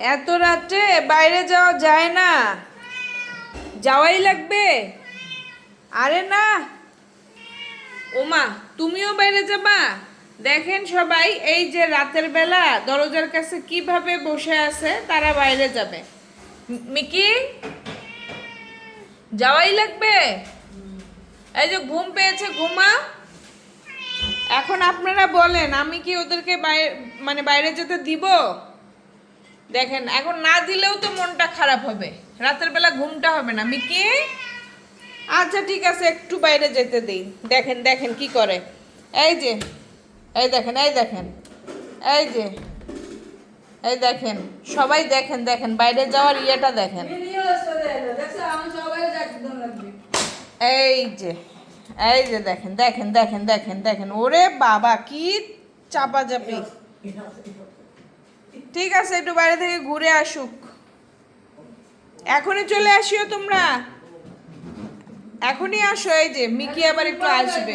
এত রাত্রে বাইরে যাওয়া যায় না। যাওয়াই লাগবে। আরে না। ওমা, তুমিও বাইরে যাবা? দেখেন সবাই, এই যে রাতের বেলা দরজার কাছে কীভাবে বসে আছে, তারা বাইরে যাবে। মিকি, যাওয়াই লাগবে। এই যে ঘুম পেয়েছে ঘুমা এখন আপনারা বলেন, আমি কি ওদেরকে বাইরে মানে বাইরে যেতে দিব? দেখেন, এখন না দিলেও তো মনটা খারাপ হবে। রাতের বেলা ঘুমটা হবে না। আমি মিকি? আচ্ছা ঠিক আছে, একটু বাইরে যেতে দিই। দেখেন দেখেন কি করে। এই যে, এই দেখেন এই দেখেন, এই যে, এই দেখেন, সবাই দেখেন দেখেন, বাইরে যাওয়ার ইয়েটা দেখেন। এই যে এই যে দেখেন দেখেন দেখেন দেখেন দেখেন। ওরে বাবা, কি চাপা চাপি ঠিক আছে, একটু বাইরে থেকে ঘুরে আসুক। এখনই চলে আসিও তোমরা। এখনই আসো, এই যে মিকি আবার একটু আসবে।